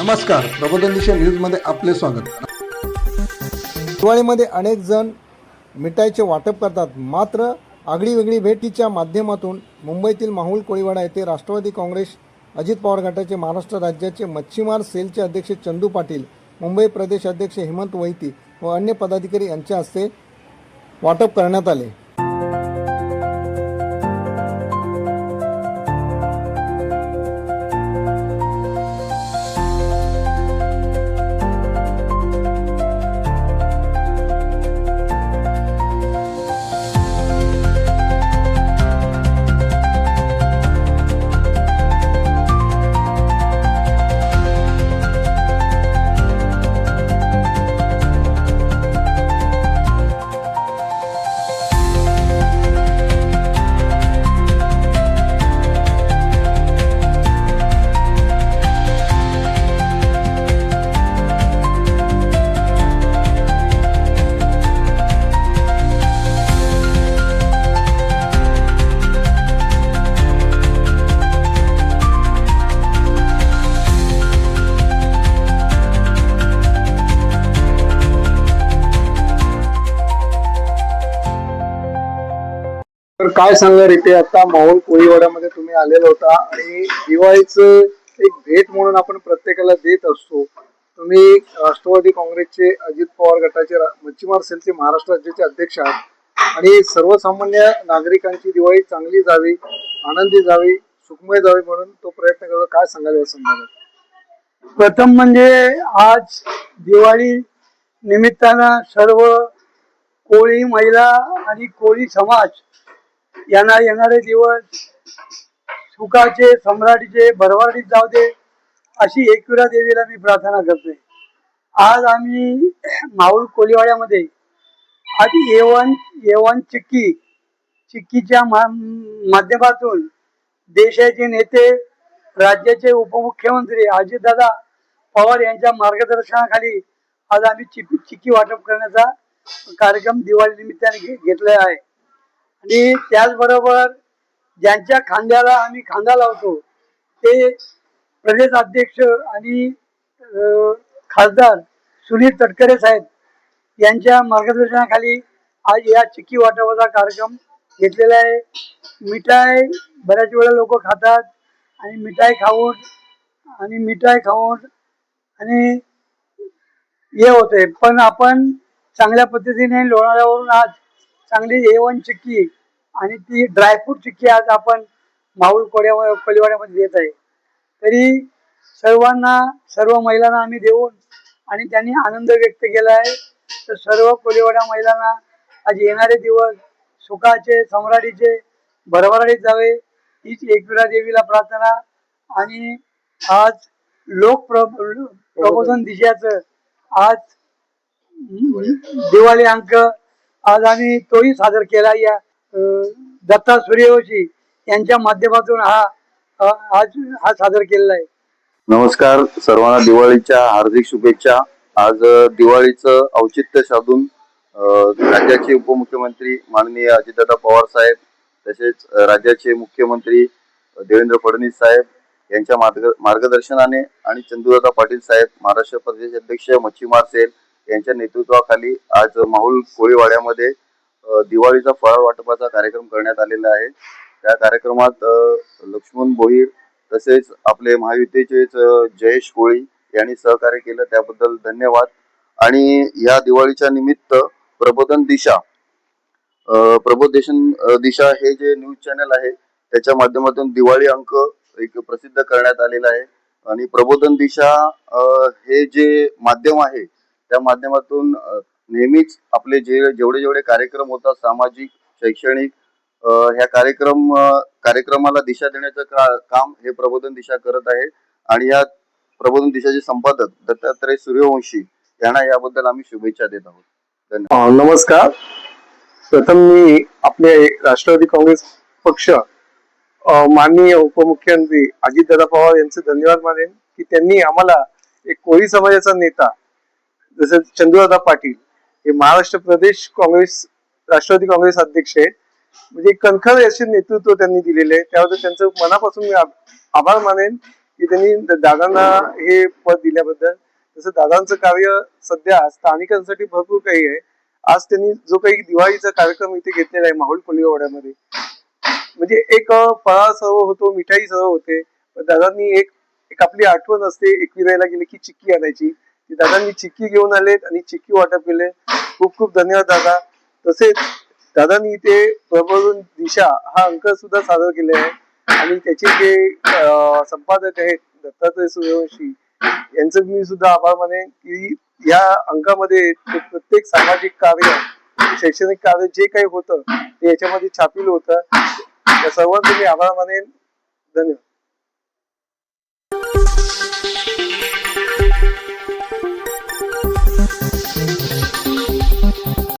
नमस्कार. प्रबोधन दिशा न्यूजमध्ये आपले स्वागत. दिवाळीमध्ये अनेक जण मिठाईचे वाटप करतात. मात्र आगळीवेगळी भेटीच्या माध्यमातून मुंबईतील माहुल कोळीवाडा येथे राष्ट्रवादी काँग्रेस अजित पवार गटाचे महाराष्ट्र राज्याचे मच्छीमार सेलचे अध्यक्ष चंदू पाटील मुंबई प्रदेश अध्यक्ष हेमंत वैती व अन्य पदाधिकारी यांच्या हस्ते वाटप करण्यात आले. काय सांगणार इथे आता माहोल कोळीवाड्यामध्ये तुम्ही आलेला होता आणि दिवाळीचं एक भेट म्हणून आपण प्रत्येकाला देत असतो. तुम्ही राष्ट्रवादी काँग्रेसचे अजित पवार गटाचे मच्छीमार सेलचे महाराष्ट्र राज्याचे अध्यक्ष आहात. आणि सर्वसामान्य नागरिकांची दिवाळी चांगली जावी आनंदी जावी सुखमय जावी म्हणून तो प्रयत्न करतो. काय सांगाल या संदर्भात? प्रथम म्हणजे आज दिवाळी निमित्तानं सर्व कोळी महिला आणि कोळी समाज यांना येणारे दिवस सुखाचे सम्राटीचे भरवाडीत जाऊ दे अशी एकविरा देवीला मी प्रार्थना करते आज आम्ही माऊल कोलिवाड्यामध्ये आज येवन येवन चिक्की चिक्कीच्या मा माध्यमातून देशाचे नेते राज्याचे उपमुख्यमंत्री अजितदादा पवार यांच्या मार्गदर्शनाखाली आज आम्ही चिक्की चिक्की वाटप करण्याचा कार्यक्रम दिवाळी निमित्ताने घेतला आहे आणि त्याचबरोबर ज्यांच्या खांद्याला आम्ही खांदा लावतो ते प्रदेश अध्यक्ष आणि खासदार सुनील तटकरे साहेब यांच्या मार्गदर्शनाखाली आज या चिक्की वाटपाचा कार्यक्रम घेतलेला आहे. मिठाई बऱ्याच वेळा लोक खातात आणि मिठाई खाऊन आणि मिठाई खाऊन आणि हे होते पण आपण चांगल्या पद्धतीने लोणाऱ्यावरून आज चांगली एवन चिक्की आणि ती ड्रायफ्रूट चिक्की आज आपण माऊल कोड्या कोलीवाड्यामध्ये देत आहे. तरी सर्वांना सर्व महिलांना आम्ही देऊन आणि त्यांनी आनंद व्यक्त केला आहे. तर सर्व कोलिवाडा महिलांना आज येणारे दिवस सुखाचे सम्राटीचे भरभराटीत जावे हीच एकविरा देवीला प्रार्थना. आणि आज लोक प्र- प्रबोधन दिशाचं आज दिवाळी अंक आज आम्ही तोही सादर केला या दत्ता सूर्यवंशी यांच्या माध्यमातून हा आज हा सादर केलेला आहे. नमस्कार सर्वांना दिवाळीच्या हार्दिक शुभेच्छा. आज दिवाळीचं औचित्य साधून राज्याचे उपमुख्यमंत्री माननीय अजितदादा पवार साहेब तसेच राज्याचे मुख्यमंत्री देवेंद्र फडणवीस साहेब यांच्या मार्ग मार्गदर्शनाने आणि चंदूदादा पाटील साहेब महाराष्ट्र प्रदेश अध्यक्ष मच्छीमार सेल यांच्या नेतृत्वाखाली आज माहुल कोळीवाड्यामध्ये दिवाळीचा फराळ वाटपाचा कार्यक्रम करण्यात आलेला आहे. त्या कार्यक्रमात लक्ष्मण भोईर तसेच आपले महायुतीचेच जयेश कोळी यांनी सहकार्य केलं. त्याबद्दल धन्यवाद. आणि या दिवाळीच्या निमित्त प्रबोधन दिशा प्रबोधन दिशा हे जे न्यूज चॅनल आहे त्याच्या माध्यमातून दिवाळी अंक एक प्रसिद्ध करण्यात आलेला आहे. आणि प्रबोधन दिशा हे जे माध्यम आहे त्या माध्यमातून नेहमीच आपले जे जेवढे जेवढे कार्यक्रम होतात सामाजिक शैक्षणिक ह्या कार्यक्रम कार्यक्रमाला दिशा देण्याचं का- काम हे प्रबोधन दिशा करत आहे. आणि या प्रबोधन दिशाचे संपादक दत्तात्रय सूर्यवंशी यांना याबद्दल आम्ही शुभेच्छा देत आहोत. नमस्कार. प्रथम मी आपले राष्ट्रवादी काँग्रेस पक्ष माननीय उपमुख्यमंत्री अजितदादा पवार यांचे धन्यवाद मानेन की त्यांनी आम्हाला एक कोळी समाजाचा नेता जसं चंदुदादा पाटील हे महाराष्ट्र प्रदेश काँग्रेस राष्ट्रवादी काँग्रेस अध्यक्ष आहेत. म्हणजे कणखर असे नेतृत्व त्यांनी दिलेले आहे. त्याबद्दल त्यांचं मनापासून मी आभार मानेन की त्यांनी दादांना हे पद दिल्याबद्दल. तसं दादांचं कार्य सध्या स्थानिकांसाठी भरपूर काही आहे. आज त्यांनी जो काही दिवाळीचा कार्यक्रम इथे घेतलेला आहे माहुल पोलिओवाड्यामध्ये म्हणजे एक फळा सर्व होतो मिठाई सर्व होते. दादांनी एक एक आपली आठवण असते एक विरायला गेले की चिक्की आणायची. दादा दादांनी चिक्की घेऊन आलेत आणि चिक्की वाटप केले. खूप खूप धन्यवाद दादा. तसेच दादांनी इथे प्रबोधन दिशा हा अंक सुद्धा सादर केले आहे. आणि त्याचे जे संपादक आहेत दत्तात्रय सूर्यवंशी यांचं मी सुद्धा आभार मानेन की या अंकामध्ये प्रत्येक सामाजिक कार्य शैक्षणिक कार्य जे काही होतं ते याच्यामध्ये छापील होतं. त्या सर्वांचे मी आभार मानेन. धन्यवाद.